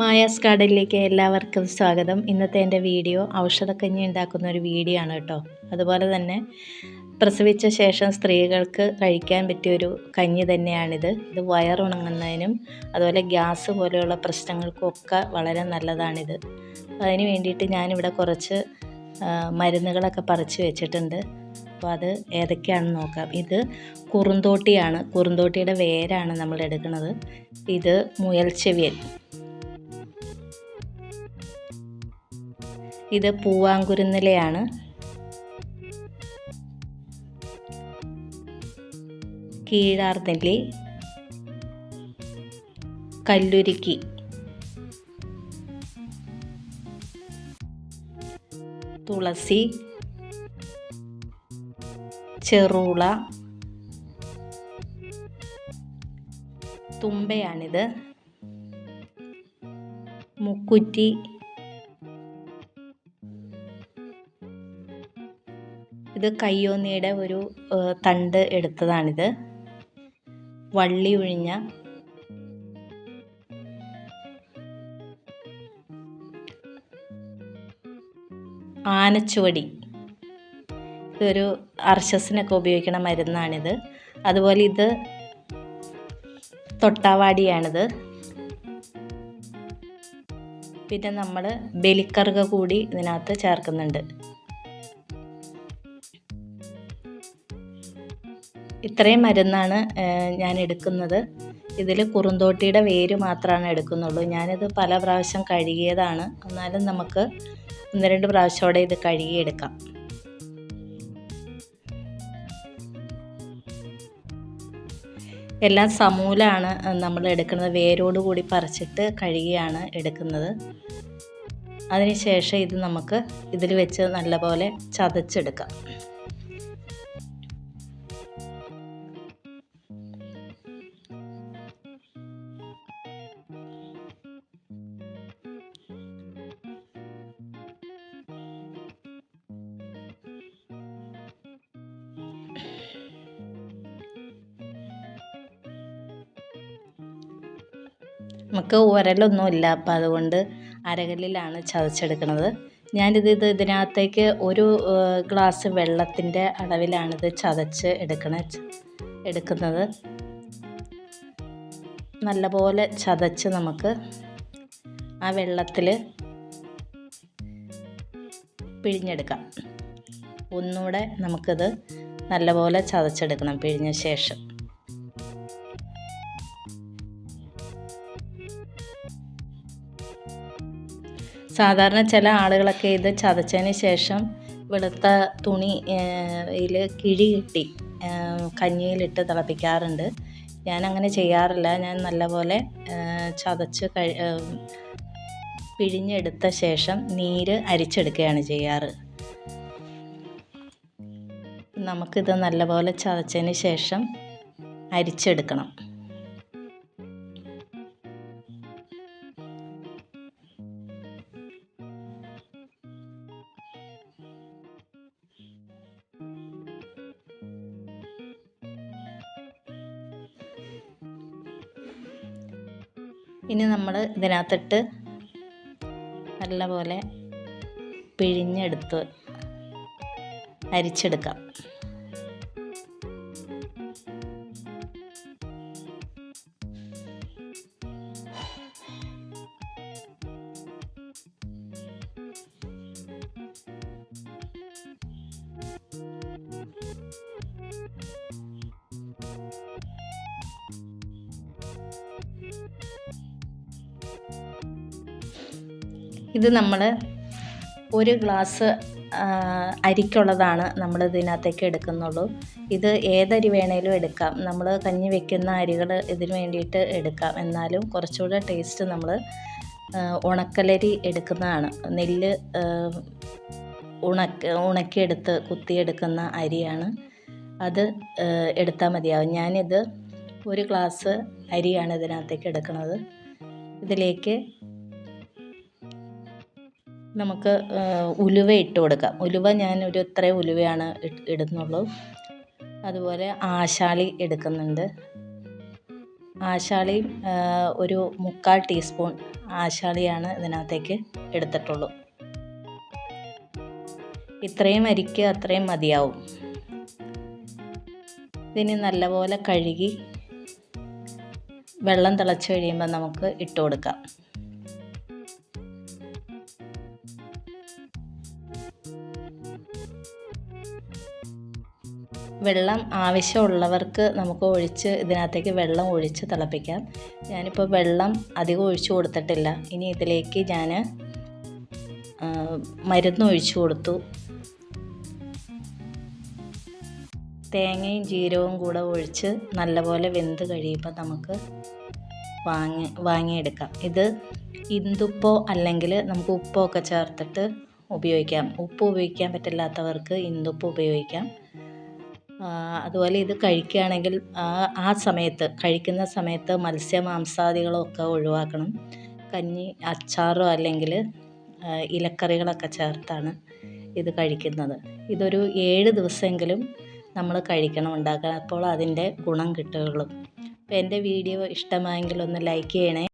Maya's ഗാർഡനിലേക്ക് എല്ലാവർക്കും സ്വാഗതം. ഇന്നത്തെ എന്റെ വീഡിയോ ഔഷധക്കഞ്ഞി ഉണ്ടാക്കുന്ന ഒരു വീഡിയോ ആണ് കേട്ടോ. അതുപോലെ തന്നെ പ്രസവിച്ച ശേഷം സ്ത്രീകൾക്ക് കഴിക്കാൻ പറ്റിയൊരു കഞ്ഞി തന്നെയാണിത്. ഇത് വയറുണങ്ങുന്നതിനും അതുപോലെ ഗ്യാസ് പോലെയുള്ള പ്രശ്നങ്ങൾക്കൊക്കെ വളരെ നല്ലതാണിത്. അതിന് വേണ്ടിയിട്ട് ഞാനിവിടെ കുറച്ച് മരുന്നുകളൊക്കെ പറിച്ച് വെച്ചിട്ടുണ്ട്. അപ്പോൾ അത് ഏതൊക്കെയാണെന്ന് നോക്കാം. ഇത് കുറുന്തോട്ടിയാണ്. കുറുന്തോട്ടിയുടെ വേരാണ് നമ്മൾ എടുക്കുന്നത്. ഇത് മുയൽ മുയൽച്ചെവിയൽ ഇത് പൂവാങ്കുരുന്നിലയാണ്. കീഴാർനെല്ലി കല്ലുരുക്കി. തുളസി. ചെറുള. തുമ്പയാണിത്. മുക്കുറ്റി. ഇത് കയ്യോന്നിയുടെ ഒരു തണ്ട് എടുത്തതാണിത്. വള്ളി ഉഴിഞ്ഞ ആനച്ചുവടി. ഇതൊരു അർഷസിനൊക്കെ ഉപയോഗിക്കുന്ന മരുന്നാണിത്. അതുപോലെ ഇത് തൊട്ടാവാടിയാണിത്. പിന്നെ നമ്മൾ ബലിക്കറുക കൂടി ഇതിനകത്ത് ചേർക്കുന്നുണ്ട്. ഇത്രയും മരുന്നാണ് ഞാൻ എടുക്കുന്നത് ഇതിൽ കുറുന്തോട്ടിയുടെ വേര് മാത്രമാണ് എടുക്കുന്നുള്ളൂ. ഞാനിത് പല പ്രാവശ്യം കഴുകിയതാണ്. എന്നാലും നമുക്ക് ഒന്ന് രണ്ട് പ്രാവശ്യമോടെ ഇത് കഴുകിയെടുക്കാം. എല്ലാം സമൂലാണ് നമ്മൾ എടുക്കുന്നത്. വേരോട് കൂടി പറിച്ചിട്ട് കഴുകിയാണ് എടുക്കുന്നത്. അതിനുശേഷം ഇത് നമുക്ക് ഇതിൽ വെച്ച് നല്ലപോലെ ചതച്ചെടുക്കാം. നമുക്ക് ഉരലൊന്നുമില്ല. അപ്പം അതുകൊണ്ട് അരകല്ലിലാണ് ചതച്ചെടുക്കുന്നത് ഞാനിത് ഇത് ഇതിനകത്തേക്ക് ഒരു ഗ്ലാസ് വെള്ളത്തിന്റെ അളവിലാണിത് ചതച്ച് എടുക്കണ എടുക്കുന്നത്. നല്ലപോലെ ചതച്ച് നമുക്ക് ആ വെള്ളത്തിൽ പിഴിഞ്ഞെടുക്കാം. ഒന്നുകൂടെ നമുക്കിത് നല്ലപോലെ ചതച്ചെടുക്കണം പിഴിഞ്ഞ ശേഷം. സാധാരണ ചില ആളുകളൊക്കെ ഇത് ചതച്ചതിന് ശേഷം വെളുത്ത തുണി ഇതിൽ കിഴി കെട്ടി കഞ്ഞിയിലിട്ട് തിളപ്പിക്കാറുണ്ട്. ഞാൻ അങ്ങനെ ചെയ്യാറില്ല. ഞാൻ നല്ലപോലെ ചതച്ച് കഴി പിഴിഞ്ഞെടുത്ത ശേഷം നീര് അരിച്ചെടുക്കുകയാണ് ചെയ്യാറ്. നമുക്കിത് നല്ലപോലെ ചതച്ചതിന് ശേഷം അരിച്ചെടുക്കണം. ഇനി നമ്മൾ ഇതിനകത്തിട്ട് നല്ലപോലെ പിഴിഞ്ഞെടുത്ത് അരിച്ചെടുക്കാം. ഇത് നമ്മൾ ഒരു ഗ്ലാസ് അരിക്കുള്ളതാണ് നമ്മൾ ഇതിനകത്തേക്ക് എടുക്കുന്നുള്ളൂ. ഇത് ഏതരി വേണേലും എടുക്കാം. നമ്മൾ കഞ്ഞി വെക്കുന്ന അരികൾ ഇതിന് വേണ്ടിയിട്ട് എടുക്കാം. എന്നാലും കുറച്ചുകൂടെ ടേസ്റ്റ് നമ്മൾ ഉണക്കലരി എടുക്കുന്നതാണ്. നെല്ല് ഉണക്ക ഉണക്കിയെടുത്ത് കുത്തിയെടുക്കുന്ന അരിയാണ്. അത് എടുത്താൽ മതിയാവും. ഞാനിത് ഒരു ഗ്ലാസ് അരിയാണ് ഇതിനകത്തേക്ക് എടുക്കുന്നത്. ഇതിലേക്ക് നമുക്ക് ഉലുവ ഇട്ട് കൊടുക്കാം. ഉലുവ ഞാൻ ഒരു ഇത്രയും ഉലുവയാണ് ഇടുന്നുള്ളൂ. അതുപോലെ ആശാളി എടുക്കുന്നുണ്ട്. ആശാളിയും ഒരു മുക്കാൽ ടീസ്പൂൺ ആശാളിയാണ് ഇതിനകത്തേക്ക് എടുത്തിട്ടുള്ളൂ. ഇത്രയും അരിക്ക് അത്രയും മതിയാവും. ഇതിനി നല്ലപോലെ കഴുകി വെള്ളം തിളച്ച് കഴിയുമ്പോൾ നമുക്ക് ഇട്ട് കൊടുക്കാം. വെള്ളം ആവശ്യമുള്ളവർക്ക് നമുക്ക് ഒഴിച്ച് ഇതിനകത്തേക്ക് വെള്ളം ഒഴിച്ച് തിളപ്പിക്കാം. ഞാനിപ്പോൾ വെള്ളം അധികം ഒഴിച്ചു കൊടുത്തിട്ടില്ല. ഇനി ഇതിലേക്ക് ഞാൻ മരുന്ന് ഒഴിച്ചു കൊടുത്തു. തേങ്ങയും ജീരകവും കൂടെ ഒഴിച്ച് നല്ലപോലെ വെന്ത് കഴിയുമ്പോൾ നമുക്ക് വാങ്ങി വാങ്ങിയെടുക്കാം. ഇത് ഇന്ദുപ്പോ അല്ലെങ്കിൽ നമുക്ക് ഉപ്പോ ഒക്കെ ചേർത്തിട്ട് ഉപയോഗിക്കാം. ഉപ്പ് ഉപയോഗിക്കാൻ പറ്റില്ലാത്തവർക്ക് ഇന്ദുപ്പ് ഉപയോഗിക്കാം. അതുപോലെ ഇത് കഴിക്കുകയാണെങ്കിൽ ആ സമയത്ത് കഴിക്കുന്ന സമയത്ത് മത്സ്യ മാംസാദികളൊക്കെ ഒഴിവാക്കണം. കഞ്ഞി അച്ചാറോ അല്ലെങ്കിൽ ഇലക്കറികളൊക്കെ ചേർത്താണ് ഇത് കഴിക്കുന്നത്. ഇതൊരു ഏഴ് ദിവസമെങ്കിലും നമ്മൾ കഴിക്കണം ഉണ്ടാക്കാൻ അപ്പോൾ അതിന്റെ ഗുണം കിട്ടുകയുള്ളൂ. അപ്പോൾ എന്റെ വീഡിയോ ഇഷ്ടമായെങ്കിൽ ഒന്ന് ലൈക്ക് ചെയ്യണേ.